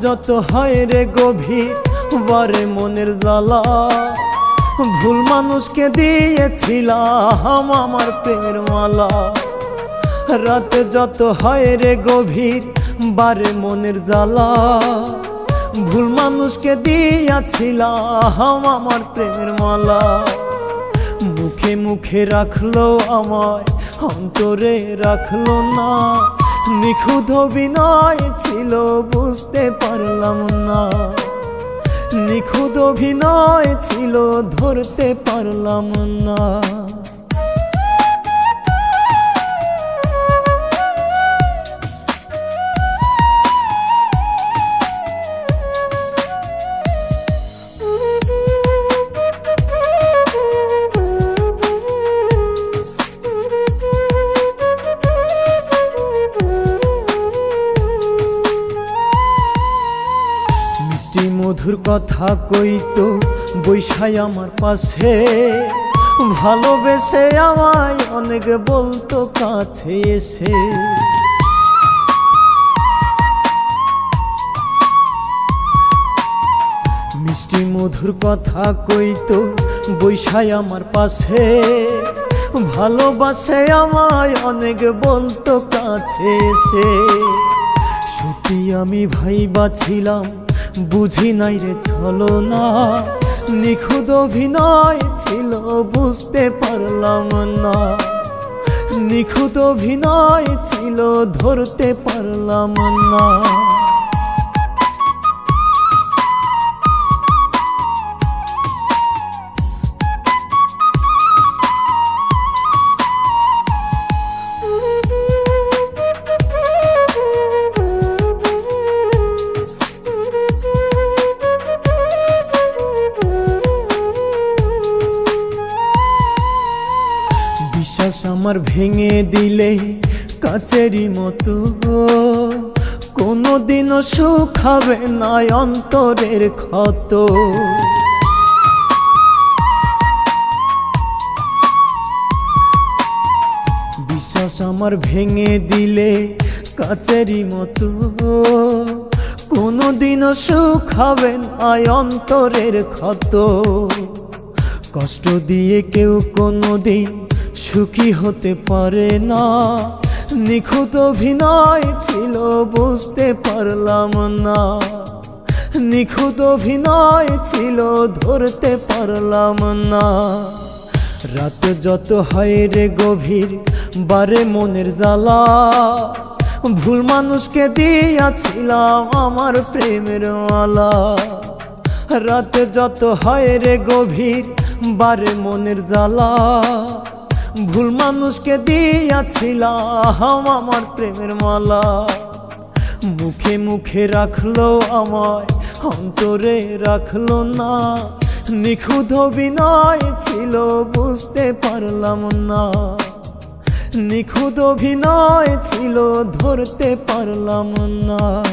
যত হয় রে গভীর, বারে মনের জ্বালা। ভুল মানুষকে দিয়েছিলাম আমার প্রেমের মালা। রাতে যত হয় রে গভীর, বারে মনের জ্বালা। ভুল মানুষকে দিয়াছিলাম আমার প্রেমের মালা। মুখে মুখে রাখল আমায়, অন্তরে রাখল না। নিখুঁত অভিনয় ছিল বুঝতে পারলাম না। নিখুঁত অভিনয় ছিল ধরতে পারলাম না। মধুর কথা কইতো বৈশাই আমার পাশে। ভালোবেসে আমায় অনেক বলতো, কাছে এসে। মিষ্টি মধুর কথা কইতো বৈশাই আমার পাশে। ভালোবাসে আমায় অনেক বলতো, কাছে এসে। সত্যি আমি ভাই বাছিলাম বুঝি নাই রে ছলো না। নিখুঁত অভিনয় ছিল, বুঝতে পারলাম না। নিখুঁত অভিনয় ছিল, ধরতে পারলাম না। আমার ভেঙে দিলে কাচেরই মতো। কোনোদিনও সুখ হবে না অন্তরের ক্ষত। বিশ্বাস আমার ভেঙে দিলে কাচেরই মতো। কোনোদিনও সুখ হবে না অন্তরের ক্ষত। কষ্ট দিয়ে কেউ কোনোদিন সুখী হতে পারে না। নিখুঁত অভিনয় ছিল, বুঝতে পারলাম না। নিখুঁত অভিনয় ছিল, ধরতে পারলাম না। রাত যত হয় রে গভীর, বারে মনের জ্বালা। ভুল মানুষকে দিয়াছিলাম আমার প্রেমের মালা রাতে যত হয় রে গভীর, বারে মনের জ্বালা। ভুল মানুষকে দিয়াছিলাম আমার প্রেমের মালা। মুখে মুখে রাখল আমায়, অন্তরে রাখল না। নিখুঁত অভিনয় ছিল, বুঝতে পারলাম না। নিখুঁত অভিনয় ছিল, ধরতে পারলাম না।